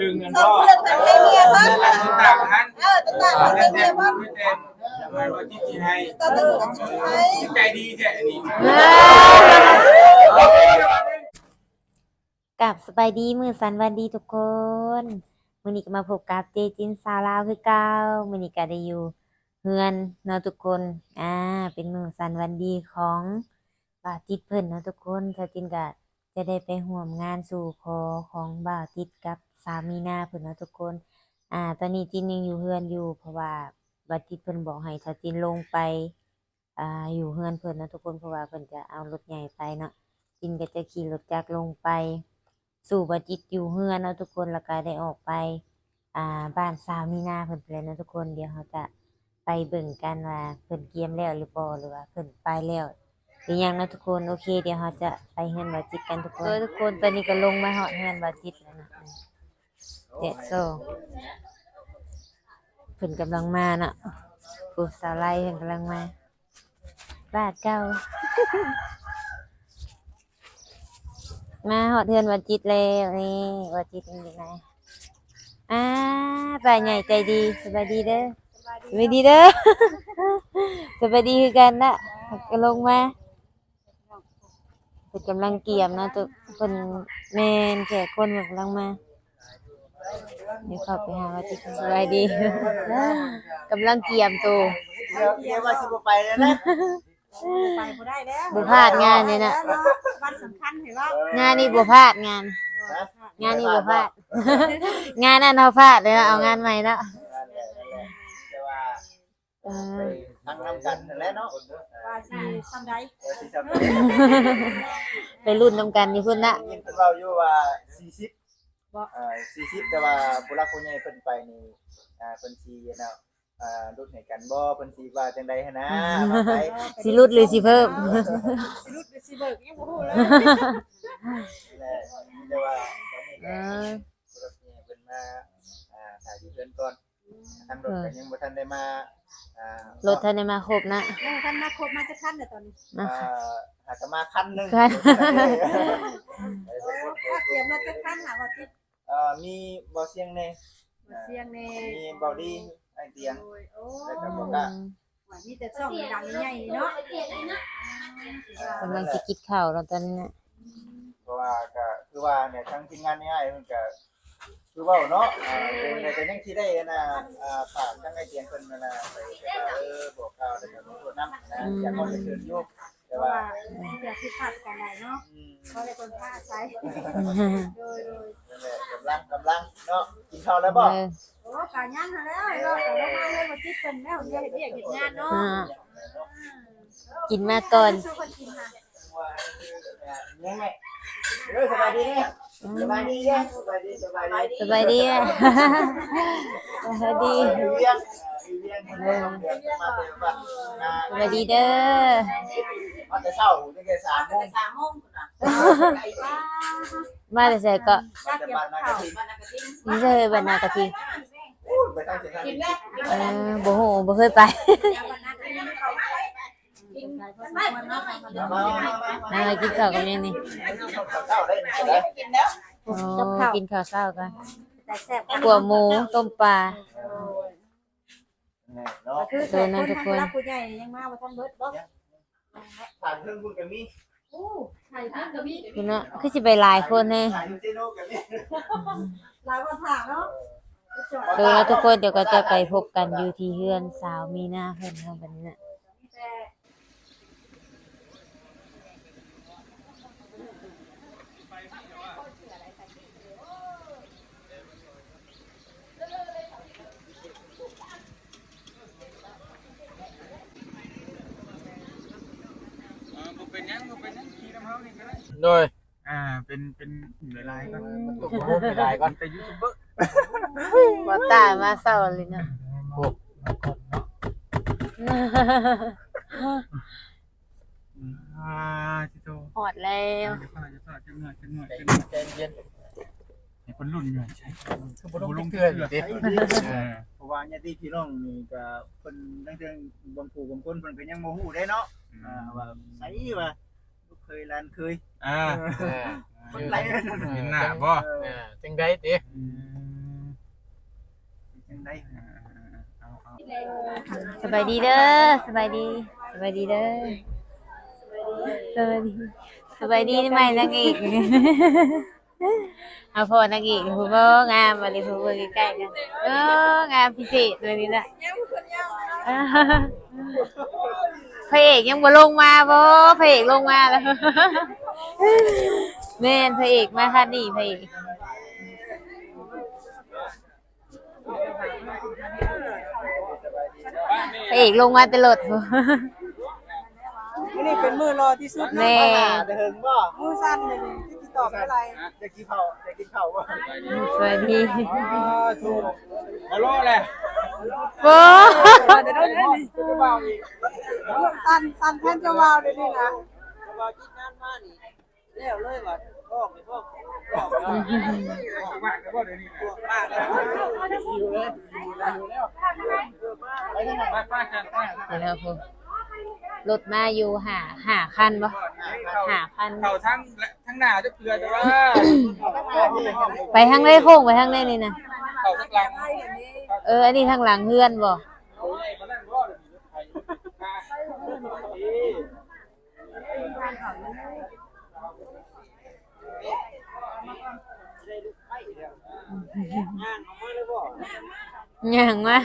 ลึงเงินสอพ่งอคนเลยตัดให้เมียบ้านต่างหันเออต่างๆให้เมียบ้านไม่เต็มจะมาว่าที่ที่ให้ต่างๆกันใช้ใจดีแท้อันนี้กับสบายดีมือสันวันดีทุกคนมื้อนี้ก็มาพบกับเจจินสาวลาวคือเก่ามื้อนี้ก็ได้อยู่เฮือนเนาะทุกคนอ่าเป็นมือสันวันดีของบ่าวติดเพิ่นเนาะทุกคนสาวจินก็จะได้ไปร่วมงานสู่ขอของบ่าวติดกับ สามีนาเพิ่นเนาะทุกคน อ่า ตอนนี้จินยังอยู่เฮือนอยู่ เพราะว่าบ่าวติดเพิ่นบอกให้สาจินลงไป อ่า อยู่เฮือนเพิ่นเนาะทุกคนเพราะว่าเพิ่นจะเอารถใหญ่ไปเนาะจินก็จะขี่รถจักรลงไป สู่บจิตอยู่เฮือนเนาะทุกคนแล้วก็ได้ออกไป อ่า บ้านสามีนาเพิ่นไปแล้วเนาะทุกคนเดี๋ยวเขาจะไปเบิ่งกันว่าเพิ่นเกียมแล้วหรือบ่หรือว่าเพิ่นไปแล้วหรือยังนะทุกคนโอเคเดี๋ยวเราจะไปเฮือนบจิตกันทุกคนเออทุกคนตอนนี้ก็ลงมาฮอดเฮือนบจิตแล้วนะ เด็ดโซเพิ่นกำลังมาเนาะผู้สาวไล่เพิ่นกำลังมา บานเก่ามาหอดเทือนวันจิตแล้วนี่วันจิตเป็นยังไงอ่าป่าใหญ่ใจดีสบายดีเด้อสบายดีเด้อสบายดีคือกันนะก็ลงมาเป็นกำลังเกี่ยมนะตัวเป็นแมนแขกคนกำลังมา เดี๋ยวเข้าไปหาวันจิตสบายดี กำลังเกี่ยมตัวเดี๋ยวเดี๋ยวว่าสิบ่ไปแล้วนะไปบ่ได้แล้วบุพลาดงานเนี่ยนะวันสำคัญเห็นว่างานนี้บุพลาดงาน งานนี้บุพลาด งานนั้นเราพลาดเลยนะเอางานใหม่แล้วแต่ว่าเอไปอทั้งน้ำกันนั่นแหละเนาะว่าสิทำได้เออสิจำไปรุ่นนำกันอยู่พุ่นละยินเพิ่นเว้าอยู่ว่า40บ่ เอ่อ40แต่ว่าผู้หลักผู้ใหญ่เพิ่นไปนี่อ่าเพิ่นสิเนาะอ่ารุ่นให้กันบ่เพิ่นสิว่าจังได๋หันนะว่าไปสิรุดหรือสิเพิ่ม สิรุดไปสิเบิกยังบ่ฮู้เลยแหละแต่ว่าตอนนี้เอก็อผู้หลักผู้ใหญ่เพิ่นมาอ่าถ่ายอยู่เพิ่นก่อนทางรถก็ยังบ่ทันได้มาอ่ารถทันได้มาครบนะยังท่านมาครบมาจะคันแต่ตอนนี้มาอ่าหากจะมาคันหนึงคันถ้าเตรียมรถจะคันหาว่าที่เอ่อมีบ่อเสียงแน่บ่เสียงแน่มีเบาดีไอเตียงโอ้ยโอ้แล้วก็ยบอกว่าว่ามีแต่ช่องดังใหญ่ๆนี่เนาะกำลังสิกินข้าวแล้วตอนนี้น่ะเพราะว่าก็คือว่าเนี่ยทั้งทีมงานง่ายๆมันก็คือเว่าเนาะอ่าเป็นในแต่ยังที่ได้นะอ่าฝากทั้งไอเตียงเพิ่นนั่นน่ะไปแต่ว่าเออบอกกล่าวแล้วก็มีตัวนำนะอยากขอเชิญอยู่แต่ เพราะว่าว่าเดี๋ยวสิพัดกันได้เนาะอืมเพราะได้คนพาใช้โดยโดยนั่นแหละกำลังกำลังเนาะกินข้าวแล้วบ่เออโอ้กาย่างมาแล้วเนาะแต่เรามาเลยมาคิดเป็นแล้วเดี๋ยวเฮ็ดเวียกเฮ็ดงานเนาะอ่ากินมาก่อนสู้คนกินค่ะว่ายังไงเออสบายดีเนี่ยสบายดีเนี่ยสบายดีสบายดีสบายดีอะสบายดี อยู่เวียงอยู่เวียงเออเดือน มาเดือนว่าอ่าสบายดีเด้อมาแต่เช้าตั้งแต่สามโมงสามโมงนะไก่บ้ามาแต่ใส่ก็มาแต่บ้านนากะทินี่เลยบรรณากะทิอู้ไปตั้งแต่นั้นกินแล้วเออบ่ฮู้บ่เคยไปวันนั้นก็ยังเขากินไม่มันเนาะมามามามามากินข้าวกันยังนี่เช้าได้นี่ก็ได้กินแล้วโอ้กินข้าวเช้ากันแต่แซ่บกัวหมูต้มปลา แน่เนาะคือคนทางรับผู้ใหญ่ยังมาว่าท่านเบิดบ่ผ่านเครื่องคุณกับมีอู้ไข่ท่านก็มีคุณเนาะคือสิไปหลายคนแน่ผ่านยูเซโนกับมีหลายวันผ่าเนาะโดยแล้วทุกคนเดี๋ยวก็จะไปพบกันอยู่ที่เฮือนสาวมีนาเพิ่นเนาะบัดนี้น่ะ แต่ บ่เป็นยังบ่เป็นยังขี่น้ำเฮานี่ก็ได้ โดย อ่า เป็น เป็นหลายๆก็โอ้โหไม่ได้ก่อนแต่ยูทูบเบอร์บ่ตายมาเศร้าเลยเนาะอ่าจิโตหอดแล้วจะพาจะพาจังหน่อยจังหน่อยใจจังหน่อยเย็นให้คนรุ่นใหญ่ใช่คือบ่ต้องเตือนเด้เพราะว่าญาติพี่น้องนี่ก็เพิ่นตั้งแต่บางผู้บางคนเพิ่นก็ยังบ่ฮู้ได้เนาะอ่าว่าไสว่า ลูกเคยหลานเคยอ่าอ่ามันไหลไปทางเห็นหน้าบ่อ่าจังได้ติอืมจังได๋เอาเอาสบายดีเด้อสบายดีสบายดีเด้อสบายดีสบายดีใหม่นางเอกเอาพอนางเอกผู้บ่งามมาเลยผู้เบิ่งใกล้ๆกันเอองามพิเศษเลยนี่น่ะอ่า พระเอกยังบ่ลงมาบ่พระเอกลงมาแล้วแม่นพระเอกมาคันนี้พระเอกพระเอกลงมาแตลอดพุ่นนี่เป็นมือรอที่สุดแม่เดินบ่มือสั้นเลยที่ ติดต่ออะไรจะกินข้าวจะกินข้าวบ่สวัสดีอ๋อถูกเอาโลแหละโอ้เดี๋ยวเดี๋ยวนี่สั้นสั้นแทนจะวาวเลยนี่นะว่ากินงานมานี่แล้วเลยว่าพ่อไปพ่อมากแล้วบ่เดี๋ยวนี้นะมากแล้วอยู่เลยไปทางไหนไปไปกันไปเดี๋ยวนะพุ่นรถมาอยู่หาหาคันบ่หาคันเข้าทั้ง ทั้งหน้าจะเกลือแต่ว่าไปทางไรโค้งไปทางไรนี่นะเข้าทั้งหลังเอออันนี้ทางหลังเฮือนบ่โอ้ยมานั่งรอเดี๋ยวนี้ไทยย่างมา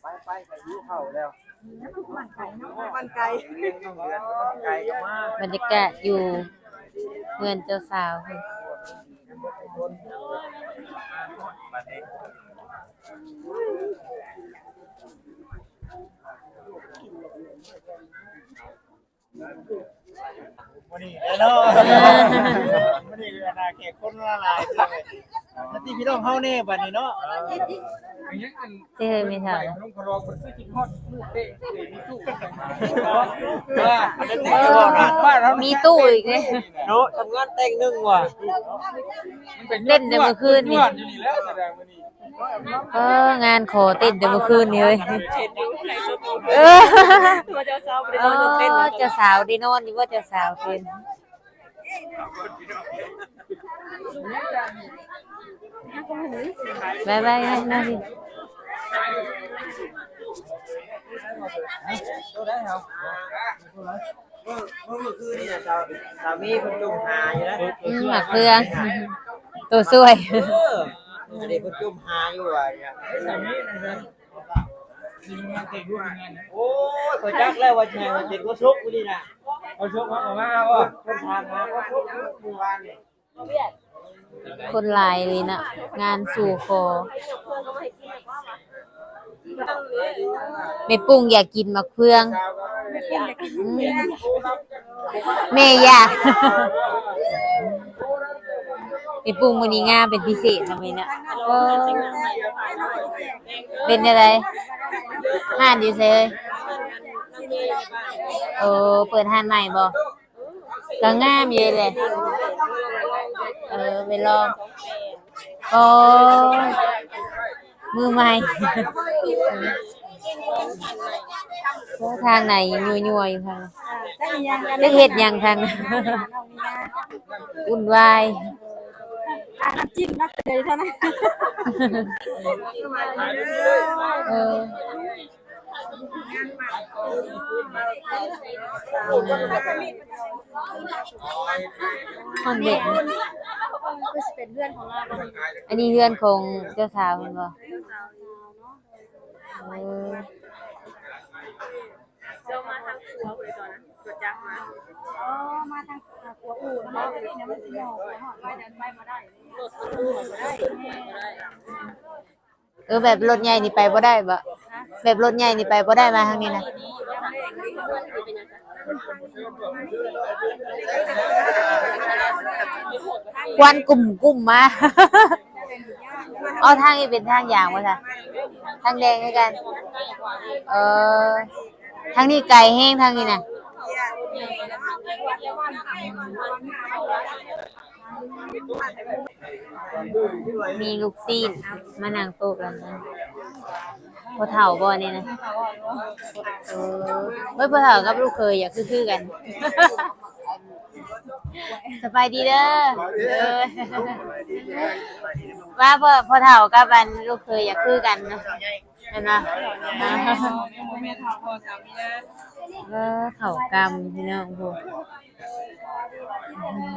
ไปไปไปหิวข้าวแล้ว มันไกลต้องเดือนไก่ก็มาบรรยากาศอยู่เฮือนเจ้าสาวพุ่นบัดนี้วันนี้เนาะวันนี้คืออนาเขตคนละลายเลยแล้วที่พี่น้องเฮาแน่บัดนี้เนาะ อย่างเงี้ยกันเจ้ไม่ถามลงครองมันซื้อกินฮอดลูกเตะเตะมีตู้บ้านเรามีตู้อีกเลยเนาะทำงานแต่งนึงว่ะเล่นแต่เมื่อคืนนี่อยู่นี่แล้วแสดงานี่ก็งานขอเต้นแต่เมื่อคืนนี้เลยเออจ้าสาวด้นอนเจ้าสาวได้นอนนี่ว่าเจ้าสาวเป็นบายบายนะพี่ตัวได้เหรอเมื่อเมื่อคืนนี่สาเจมหาอยู่แล้วอืมหมั กเฟืองตัวสวยเอออันนี้เพิ่นจมหาอยู่ว่ะเนี่ยสามีนะครัจริงมันเก่งด้วยงานนะโอ้ยข่อยจักแล้วว่าแช่ว่าเจ็ดก็ชุกกูนี่น่ะเอาชกมาเอามาเอาอะเพิ่นทางมาว่าชุกเมื่อวานนี่ คนหลายเลยนะงานสู่คอแม่ปุ้งอยากกินมะเฟืองอืมแม่อยากแม่ปุ้งมื้อนี้งามเป็นพิเศษทำไมนะโอ้เป็นอะไรห้านอยู่เซยโอ้เปิดห้านใหม่บ่ก็งามอยู่เลยเออไปลองโอ้มือใหม่โอ้ทางไหนยัวยัวๆอยู่ทางได้ยังกันจะเฮ็ดหยังทางนั้นอุ่นวายอะน้ำจิ้มนักเลยเท่านั้น เออคนเด็กคือเป็นเพื่อนของเราอันนี้เพื่อนของเจ้าสาวแมันบ่เอออ๋อมาทางหัวอู่นะคะเนี่ยมันสิหอกหอดไปเดินไปมาได้ เออแบบรถใหญ่นี่ไปบ่ได้บ่แบบรถใหญ่นี่ไปบ่ได้มาทางนี้นะควันกลุ่มกลุ่มมา เอาทางนี้เป็นทางยางวะจ้ะทางแดงให้กัน เออทางนี้ไก่แห้งทางนี้น่ะ มีลูกซีนมานั่งโต๊ะกันนะพ่อเฒ่าบ่นี่นะเออเฮ้ยพ่อเฒ่ากับลูกเคยอยากคือๆกัน สบายดีเด้อเออว่าพ่อพ่อเฒ่ากับอันลูกเคยอยากคือกันเนาะเห็นบ่อ่าแม่ทองพ่อสามีนะเออเขากรรมพี่น้องพวก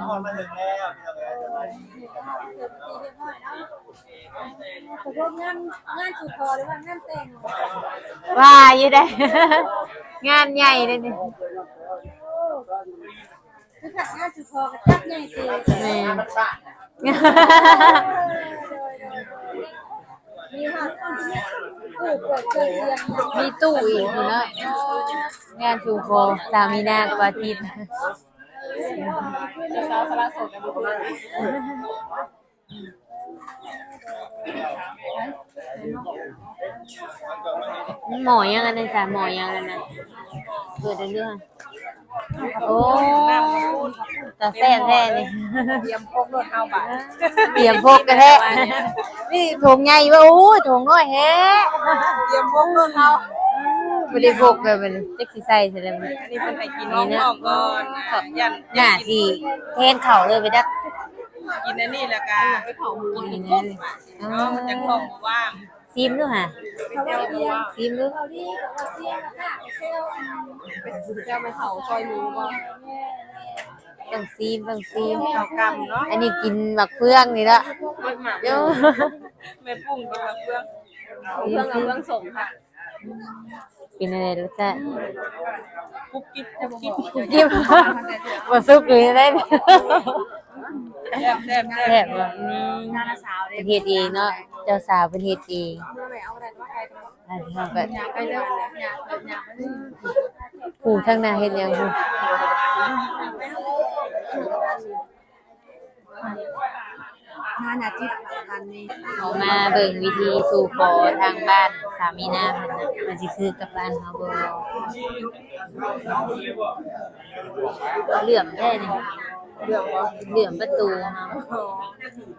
นอนมาถึงแล้วพี่น้องเอ๋ยตกลงงานงานสุดคอหรือว่างานแต่งว่าอยู่ได้ งานใหญ่เลยนี่คือขัดงานสุดคอกับจักใหญ่ตีแม่มีหอดคนที่ปลูกเกิดเกิดเรียนมีตู้อีกอยู่เนาะงานชูโคสามีนากับอาทิตย์ จะสาวสละโสดกันบุคหมอยังอันนั้นจ้ะหมอยังอันนั้นนะเกิดเรื่องโอ้ตาแซ่บแท้นี่เตรียมพกรถเอาบัตรเตรียมพกกันแท้นี่ถุงใหญ่วะอู้ถุงน้อยแฮะเตรียมพกรถเอา ไม่ได้พกเลยมันจักสิใส่ใส่แล้วมันอันนี้เป็นไห้กินน้องน้องก่อนอะยันหน้าสิเทนเข่าเลยไปดักกินอันนี้แล้วก็ไปเผาหมูกินกุ้นั่งนอ๋อเนาะมันจะคล่องว่างซิมดูฮะเขาว่าเรียนซิมดูเขาดีกับว่าเสียค่ะเซลล์จะไปเผาซอยหมูบ่ต้องซีมต้องซีมเผากำเนาะอันนี้กินหมักเฟืองนี่ละเบิ่งหมาเดี๋ยวแม่ปุ้งเป็นแบบเฟืองเฟืองกับเฟืองสมค่ะ กินอะไรรสชาติกุ๊บกิ๊บกุ๊บกิ๊บกินมาซุปเลยได้ไหมแซ่บแซ่บแซ่แซ่บบว่ะอืมนานาสาวเป็นเฮ็ดเองเนาะเจ้าสาวเป็นเฮ็ดเองเมื่อไหร่เอาอะไรมาใครกันอันนี้เราก็อยากไปเร็วอยากแบบอยากไปเร็วผู้ทั้งหน้าเฮ็ดหยังผู้ งานอาทิตย์งานนี้เขามาเบิ่งวิธีสู่ขอทางบ้านสามีหน้าเพิ่นน่ะมันสิคือกับบ้านเฮาบ่เหลื่อมแท้นี่เรื่องว่าเหลื่อมประตูเฮาะ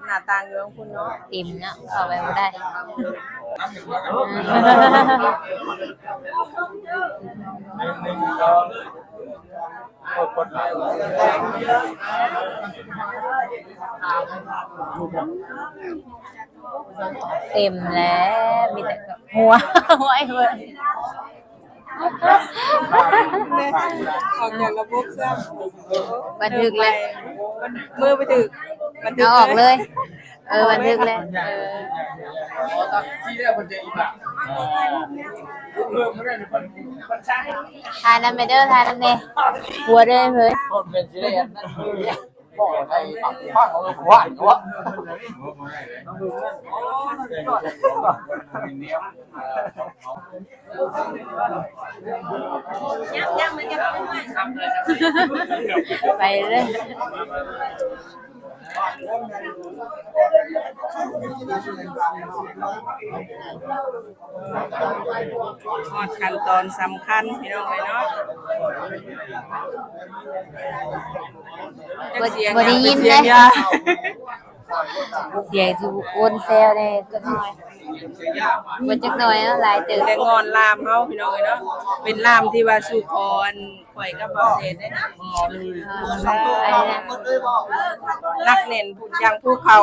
หน้าต่างของคุณเนาะเต็มเนาะเข้าไปบ่ได้ เต็มแล้วมีแต่กับหัวหัวไอ้เว้ยออกจากระบบซะบันทึกเลยมือไปถึกบันทึกเอาออกเลย เออบันทึกเลยเออที่ได้คนเจอีบ่ะเพิ่มไม่ได้คนคนใช้ทานน้ำไปเด้อทานน้ำเด้หัวเด้อเฮ้ยคนเป็นสิได้นั่นบอกให้ปักปักเอาหัวหัวไปเลย ฮอดขั้นตอนสำคัญพี่น้องเลยเนาะบ่เสียงบ่ได้ยินเสีเลยงยยาเสียงสิวนแซวได้ก็หน่อย บ่จักหน่อยเนาะหลายเติบแต่งอนลามเฮาพี่น้องเลยเนาะเป็นลามที่ว่าสู่คอนข่อยกับบ่เสร็จได้นะไอ้นั่นนักเน่นอย่างภูเขา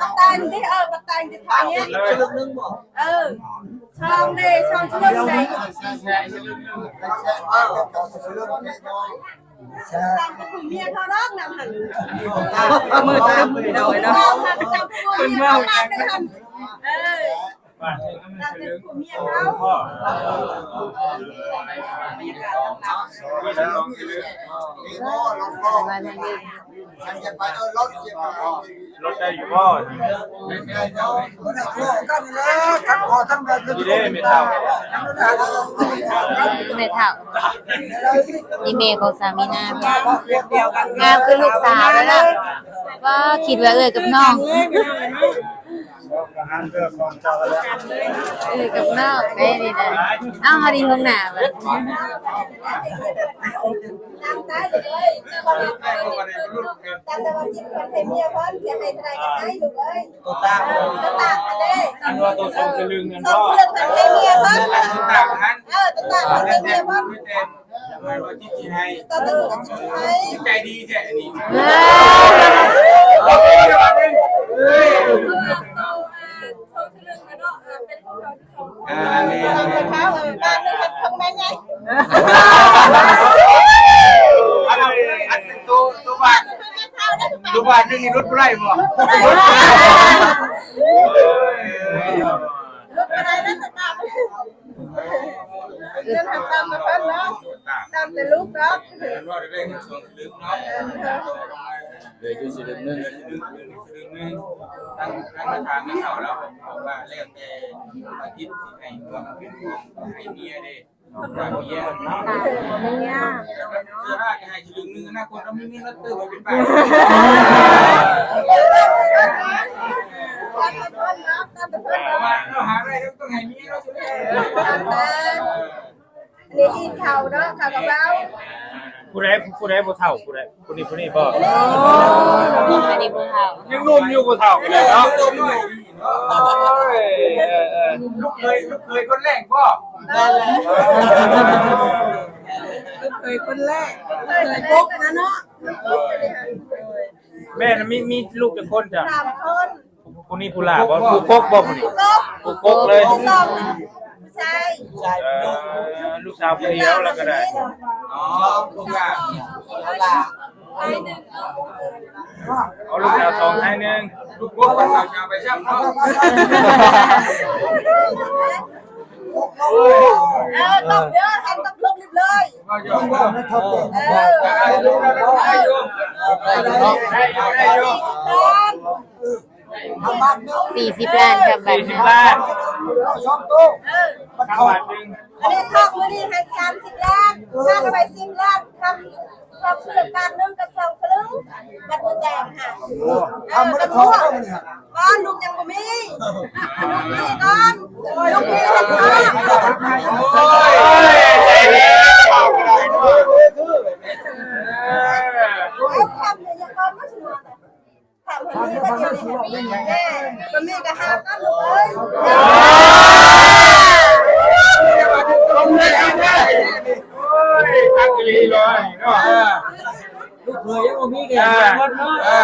ปักตายนี่เออปักตายจะทำเนี้ยเออช่องเดย์ช่องช่องเดย์ตั้งกับผู้เมียเขาร้องนำหันมืดตึ๊บพี่น้องเลยเนาะเขาหัน บผู้เมียเขามาได้ทำเออตั้งกับผู้เมียเขามาทางนี้รถได้อยู่บ่ดีเด้ไม่เท่าแม่เฒ่านี่แม่ของสามีนาเรียกเดียวกันงามคือลูกสาวแล้วล่ะว่าคิดว่าเอ้ยกับน้อง หันเรื่องของเจ้าแล้วเออกับนอกได้นี่นะเอ้ามาดีห้องหน้าบ่ตามตายเลยตามตายตามตายจิตคนให้เมียพิ่นจะให้ทนายกันให้ลูกเอ้ยตัวตามตัวตากกันเด้อันว่าตัวทรงสลึงกันสองก็เพื่อนกันให้เมียเพิ่นตากหันเออตัวตากกันให้เมียเพิ่นไม่เต็มไมว่าที่ที่ให้ตัวตากกันให้ใจดีแท้นี่เออโอเคเดี๋ ยวมาเป็นเฮ้ยอันนี้ตามเขาเออบ้านนึงทำแม่ไงอันอัน ตัวตัวบ้านตัวบ้านนี่รถไร่บ่รถอะไรนั่นตามเดินทางตามมาเพิ่เนาะตามแต่ลูกเนาะว่าได้เงินส่วนลึกเนาะเดี๋ยวจะสิลึกนึงลึกนึงตั้งตั้งมาถามให้เขาแล้วบอกว่าแล้วแต่อาทิตย์สิให้เงินเป็นของให้เมียเด้ว่าเมียเนาะเนี่ยเสื้อผ้าจะให้ลึกนึงนะคนเราไม่มีรถตื้อมาเป็นบ้านตามแต่เพิ่นเนาะตามแต่เพิ่นเราะว่าเราหาอะไรเราต้องให้เมียเราช่ไห มตามแต่อันนี้อีเขาเนาะเขากับเราผู้ใดผู้ใดบ่เฒ่าผู้ใดผู้นี้ผู้นี้บ่อันนี้บ่เฮายังหนุ่มอยู่บ่เฒ่ากันเลยเนาะตัวน้อยโอ้ยเออเออลูกเคยลูกเคยคนแรกก็เคยคนแรกเคยกุ๊กนะเนาะกุ๊กเลยค่ะแม่น่ะมีมีลูกจักคนจ้ะสามคนผู้นี้ผู้หลาบ่ผู้กกบ่ผู้นี้กุ๊กผู้กกเลย สองผู้ชายเออลูกสาวผู้เดียวแล้วก็ได้อ๋อลูกอะชายหนึ่งเอาลูกสาวสองให้หนึงลูกพวกเราจะไปช่างเขาเออตบเยอะทำตบลูกรีบเลยก็ยอมว่าเออได้ลูกได้ได้โยมได้โยมได้โยม สี่สิบ40ล้านครับบัดสี่สินี้บล้านเออข้าวบาทหนึงอันนี้ทอกมือนี่ให้สามสิบล้านค่าไปสิบล้านทำทำเพื่อการนึ่งกับสองสลึงกับมือแดงค่ะทำไม่ได้ทอกก้อนลูกยังบ่มีลูกมีก้อนลูกมีกันก้อนโอ้ยโอ้ยใจดี ทำเนี่ยยังก้อนไม่ชนะ มีก็เดียวนี่แม่มันมีกระหาก้อนลูกเอ้ยโอ้ยทักอีหลีเลยเนาะลูกเคยยังมีแกอ่าอ่า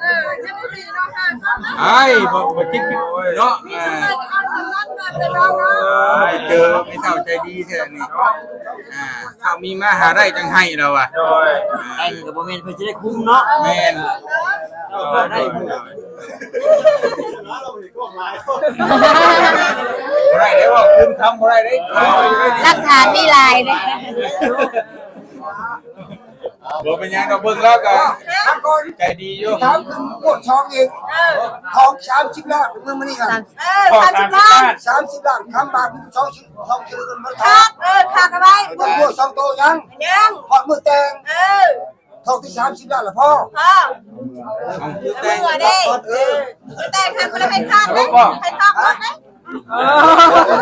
เออยังบ่มีเนาะค่ะก้อนเนาะไอ้บ่บ่คิดเนาะเออเอาสำนักมาเป็นเราเนาะเจอไม่เท่าใจดีแท้นี่อ่าถ้ามีมาหาได้จังให้เราอะไอ้ก็บ่แม่นเพิ่นสิได้คุ้มเนาะแมน ได้บ่ได้ได้ว่าคืนคำบ่ได้ได้หลักฐานมีลายเด้บ่เป็นหยังดอกเบิ่งแล้วก็ใจดีอยู่ถามถึงปวดท้องเอีกท้องสามสิบล้านเมื่อมันนี่ครับเออสามสิบล้านสามสิบล้านคำบาทสองสิบสองสิบเงินมันขาขาดเออขาดเอาไว้ดต้องปวดสองโตยังยังพอดมือแตงเออ ท้องที่สามสิบล้านละพ่อพ่อเอาคือเอาแต่งมือได้เออแต่งทำก็เลยให้ขาดเลยให้ทอกหมด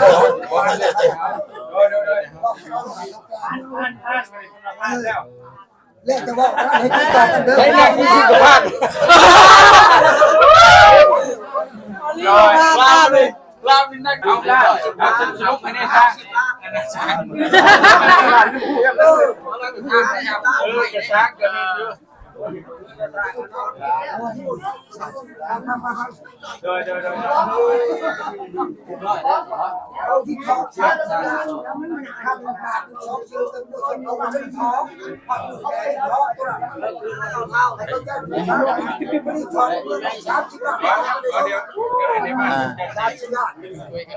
เลยบ่ได้เลยโดยโดยโดยเล่นแต่ว่าให้ติดต่อกันเด้อได้นักมีสุขภาพลาบเลย ลาบนี่นักเอาลาบเอาสนุกไปในทางอันนั้นช้างเออเออจะช้างกันนี่อยู่ โดยโดยโดยเอาที่ท้องสามสิบล้านแล้วมันมันคำบาทสองสิบเงินปวเอาไปท้องพอดมือแตงท้องตัวนั้นเอาเท้าให้เขาแก้ไม่ไม่ได้ท้องเงินสามสิบล้านเอาเดี๋ยวเดี๋ยวในบ้านสามสิบล้าน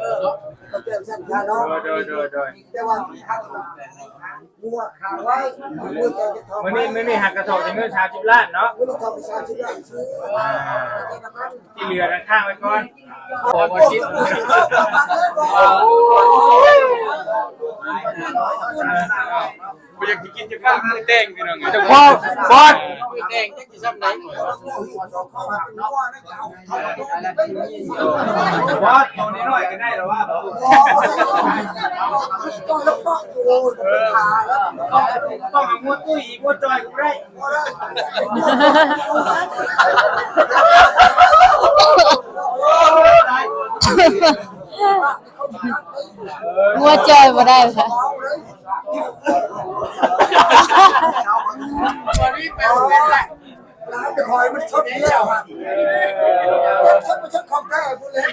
เออเขาเติมสัญญาเนาะโดยโดยโดยแต่ว่าข้าวมัวขาไว้มือจะทองมื้อนี้มื้อนี้หักกระทงเป็นเงินจิบล้านเนาะลูกทำไปสามสิบล้านซื้อที่เหลือนั้นข้างไว้ก่อนขอบ่คิดกูอ ยากกินจะข้าวแต่งพี่น้องเจ้าพ่อบอสไปแต่งจักสิซ้ำไหนว่าตรงนี้หน่อยก็ได้หรอว่าต้องรับฟังอยู่ขาแล้วต้องเอามัวตุ้ยมัวจอยก็ได้ งัวจอยบ่ได้ค่ะวันนี้เป็นเป็นแหละร้านจะคอยมันชดแล้วอะชดมันชดของแท้พูดเลย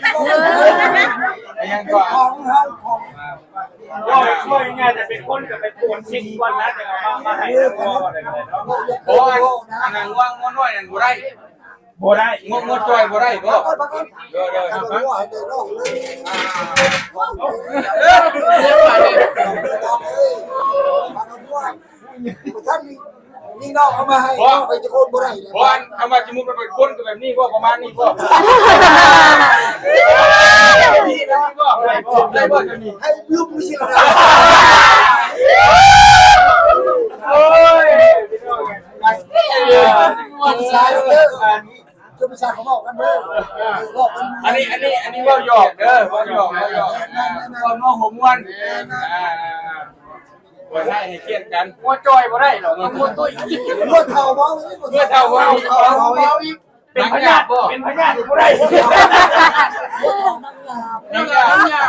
ยังก็ของห้างของก็ช่วยง่ายแต่เป็นคนกับเป็นปวดชิงวันนะแต่มามาให้แล้วก็อะไรกันเนาะโอ้ยอันนั้นว่างงน้อยนั่นบ่ได้โบได้งงงจอยบ่ได้บ่ ก็บางคนเด้อเด้อทำฟังหัวเดินออกเลยเด้อเดี๋ยวมาดิท่านนี่นอกเขามาให้ไปจะโคตรบ่ได้เลยบ่อันคำว่ามมุติมันเป็นคนก็แบบนี้บ่ประมาณนี้บ่นี่นะบ่ได้บ่ได้บ่จะมีให้ลูกไม่ใช่อะไรโอ้ยพี่น้องมัน ชายเด้อจะช่เขาบอกกันเด้อบอกกันอันนี้อันนี้อันนี้ว่าหยอกเด้อว่าหยอกว่าหยอกเว่าน้อหัวม้วนอ่าบ่ได้ให้เครียดกันมัวจอยบ่ได้หรอกมัวตุ้ยเมื่อเท่าบ้างเมื่อเท่าว่าเอาเอาเอาอีกเป็นพญาติเป็นพญาติบ่ได้น้ำยาน้ำยา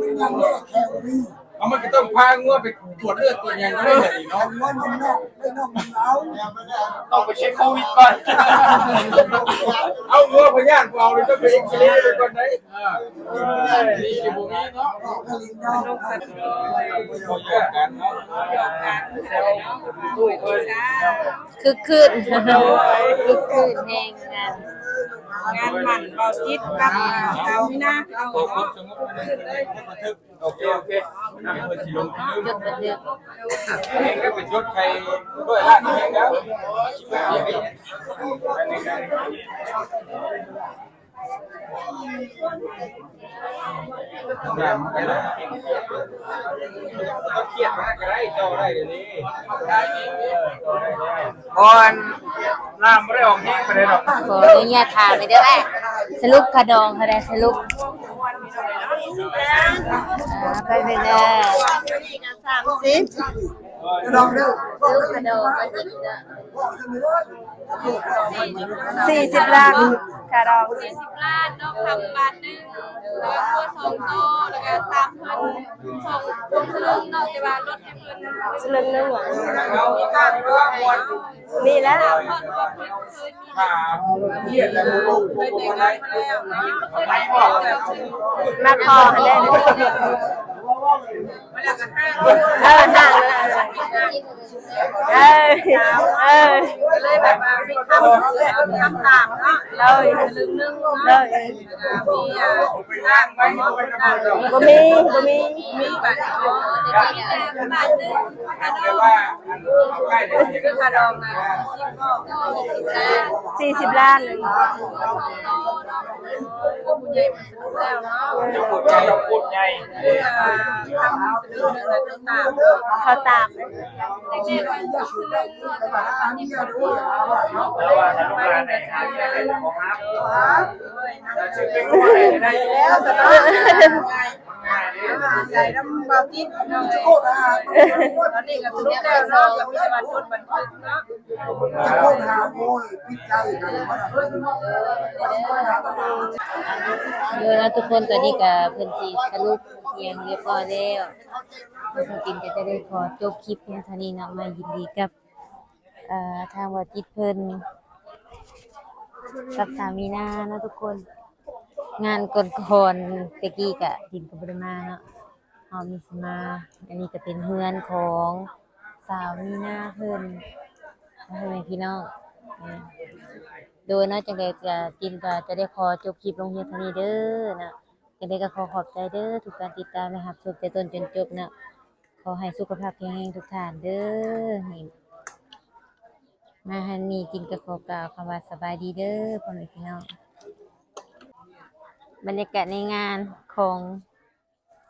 มันยังไม่แข็งดี เอามันก็ต้องพางัวไปตรวจเลือดตรวจยังก็ได้เลยเนาะมันมันนอกไม่นอกเอาต้องไปเช็คโควิดก่อนเอางัวพยานเอาเลยต้องไปเอ็กซเรย์ไปก่อนได้เออนี่อยู่บ่มีเนาะกระลิงนอกบ่หยอกกันเนาะตุ้ยเอ้ยคือคืนคือคืนแห่งงาน งานหมันเบาจิตกับสาวนี่นะเราตัวคนสมมุติว่าได้บันทึกโอเคโอเคอะเพิ่นสิลงที่ลืมจดบันทึกเองก็เป็นยศใครด้วยล้านเองแล้ว ชิบหายไปเนี่ยได้มันก็ได้ต้องเครียดมากก็ได้ต่อได้เดี๋ยวนี้ได้เองต่อได้เลยบอลน้ำไม่ได้ออกแห้งไปเลยหรอกขออนุญาตถามไปเด้อแม่สรุปคดองเขาได้สรุปอ่าไปไปเด้อสามสิบนอกเด้อสรุปคดองก็จริงเด้อสี่สิบล้าน คาดองสี่สิบล้านนอกทำบาทหนึ่งแล้วก็สองโตแล้วก็ตามเพิ่นสองสองสลึงนอกจากว่ารถให้เพิ่นสลึงหนึงหวังเอาตั้งเรื่องมวลมีแล้วตามเพิ่นว่าเพิ่นเคยมีถามเครียดแล้วลูกไปแต่งงานมาแล้วไปบอกแล้วมาพอกันได้ เลยเออห่างเลยเออเออเลยแบบว่ามีคำคำตามเนาะเลยลึงนึงเลยมีอะร่างไปเอาไปทำอะไรบ่มีบ่มีมีแบบอ๋อแต่บาทหนึ่งค่าดแต่อกว่าเอาใกล้เดี๋ยวเห็นคือคาดองนะสิบก็ก็หกสิบล้านสี่สิบล้านหนึ่งสองโตเนาะผู้ใหญ่มันสนุกแล้วเนาะจะปวดใจเราพูดใหญ่ทำสนุกเขาตามเด็กๆว่างสลึงนจากว่าตามที่เพิ่นพูดแล้วว่าถ้าลูกหลานได้ทานได้ของครับแต่ชื่อเป็นคนได้แล้วแต่ ใจน้ำเบาจิตเนาะโคตรหาตอนนี้ก็สนุกแล้วเนาะกับมีบันทึกบันทึกเนาะจะโคตรหาโมยปิจารณาเดี๋ยวนะทุกคนตอนนี้ก็เพิ่นสิสรุปเพียงเรียบร้อยแล้วคุณกินก็จะได้ขอจบคลิปเพียงเท่านี้นะมายินดีกับทางวัดจิตเพิ่นกับสามีนานะทุกคน งานก่อนๆตะกี้ก็ดินกับบริมาเนาะเฮามีสมา อันนี้ก็เป็นเฮือนของสาวมีนาเพิ่นพ่อแม่พี่น้องอ่าโดยเนาจังไดจะจินก็จะได้ขอจบคลิปลงเพียงเท่านี้เด้อนะจังไดก็ขอขอบใจเด้อทุกการติดตามและรับชมแต่ต้นจนจบเนาะขอให้สุขภาพแข็งแรงทุกท่านเด้อนี่มาฮันนี่จินก็ขอกล่าวคำว่าสบายดีเด้อพ่อแม่พี่น้อง บรรยากาศในงานของ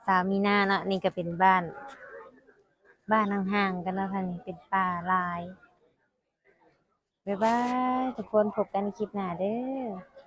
สามีนาเนาะนี่ก็เป็นบ้าน บ้านห่างๆกันแล้วค่ะนี่เป็นป่าลายบ๊ายบายทุกคนพบกันในคลิปหน้าเด้อ